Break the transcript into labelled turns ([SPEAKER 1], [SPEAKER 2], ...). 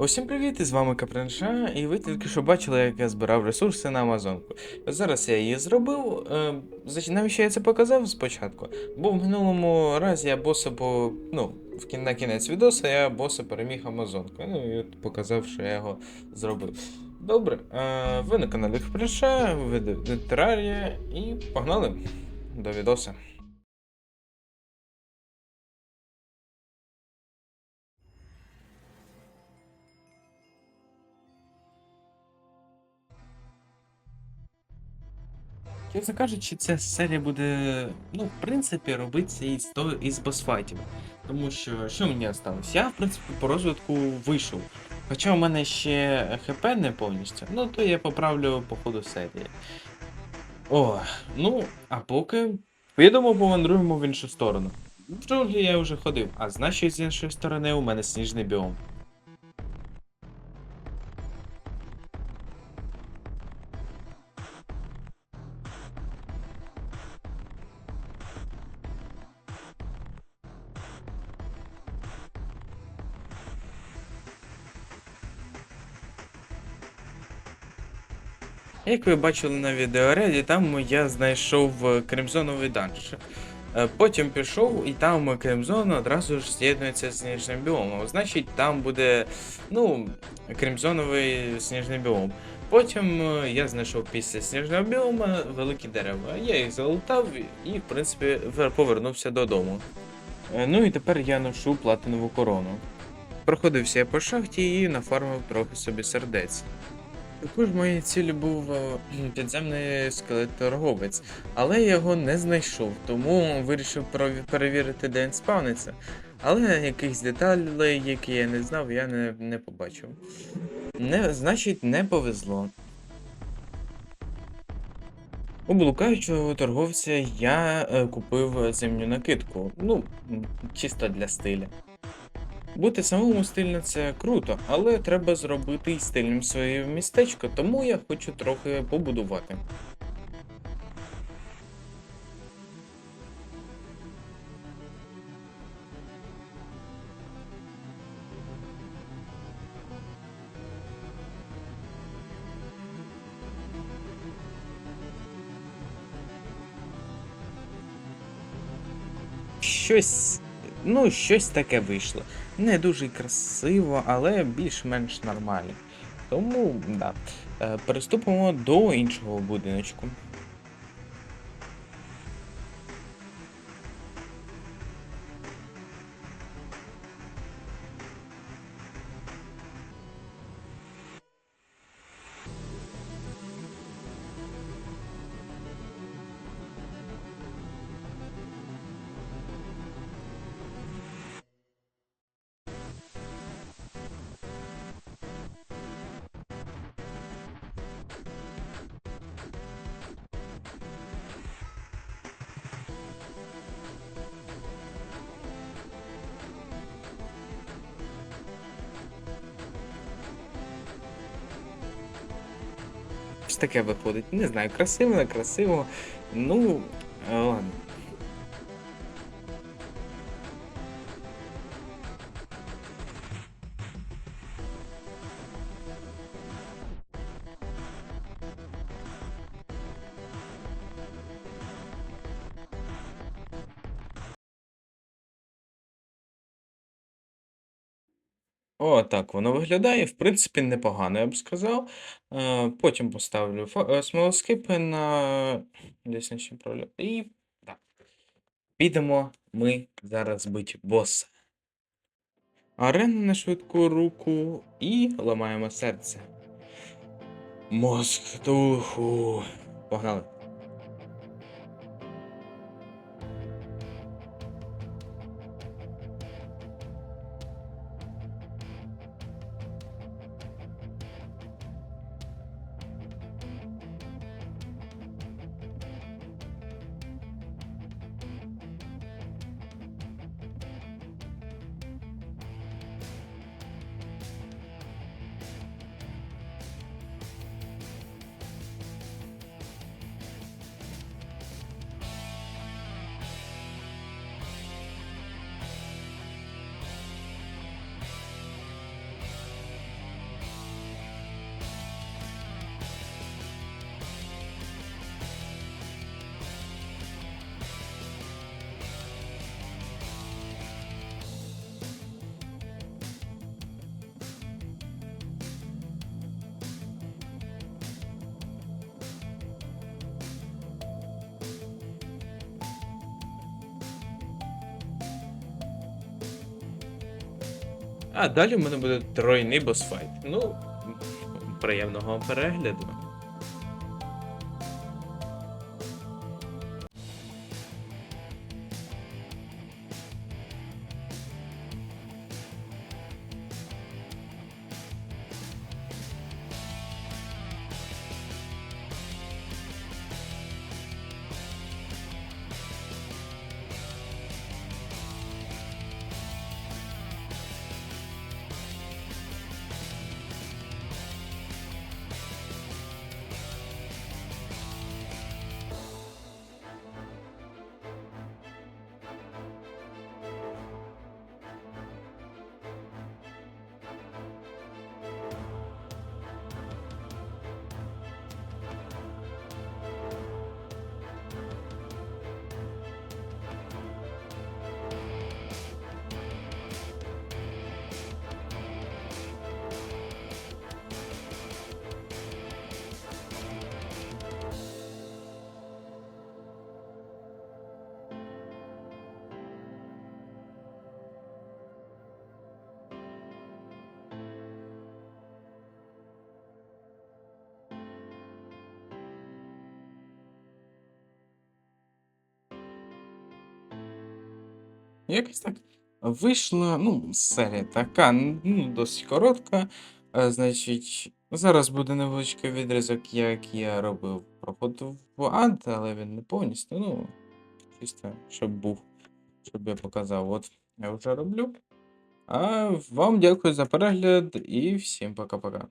[SPEAKER 1] Усім привіт, і з вами Капринша, і ви тільки що бачили, як я збирав ресурси на Амазонку. Зараз я її зробив. Е, навіщо я це показав спочатку? Бо в минулому разі я боса по. ну, на кінець відоса я боса переміг Амазонкою. Ну і от показав, що я його зробив. Добре, е, ви на каналі Капринша, ви Терарія, і погнали до відоса. Чесно кажучи, ця серія буде, ну, в принципі, робитися із, із босфайтів. Тому що, що мені осталось? Я, в принципі, по розвитку вийшов. Хоча у мене ще ХП не повністю, ну то я поправлю по ходу серії. О, ну, а поки підемо повандруємо в іншу сторону. В джунглі я вже ходив, а значить з іншої сторони у мене сніжний біом. Як ви бачили на відеоряді, там я знайшов е, кремзоновий данж. Е, Потім пішов, і там кремзон одразу ж з'єднується з сніжним біомом. Значить, там буде ну, кремзоновий сніжний біом. Потім е, я знайшов після сніжного біома великі дерева. Я їх залутав і, в принципі, повернувся додому. Ну і тепер я ношу платинову корону. Проходився я по шахті і нафармив трохи собі сердець. Також моєю цілі був е, підземний скелет-торговець, але я його не знайшов, тому вирішив перевірити, де він спавниться. Але якихось деталей, які я не знав, я не, не побачив. Не, значить, не повезло. У блукаючого торговця я е, купив зимню накидку. Ну, чисто для стиля. Бути самому стильно це круто, але треба зробити і стильним своє містечко, тому я хочу трохи побудувати. Щось, ну, щось таке вийшло. Не дуже красиво, але більш-менш нормально. Тому, да. Е, Переступимо до іншого будиночку. Щось таке виходить. Не знаю, красиво, не красиво. Ну, е, ладно. О, так воно виглядає. В принципі, непогано, я б сказав. Е, потім поставлю е, смолоскипи на лісничний прольот. І так. Підемо ми зараз бить боса. Арена на швидку руку і ламаємо серце. Мозк духу. Погнали. А далі в мене буде тройний босфайт. Ну, приємного перегляду. Якось так вийшла, ну, серія така, ну, досить коротка. Е, Значить, зараз буде невеличкий відрізок, як я робив проход в ад, але він не повністю. Ну, чисто, щоб був, щоб я показав. От я вже роблю. А вам дякую за перегляд і всім пока-пока.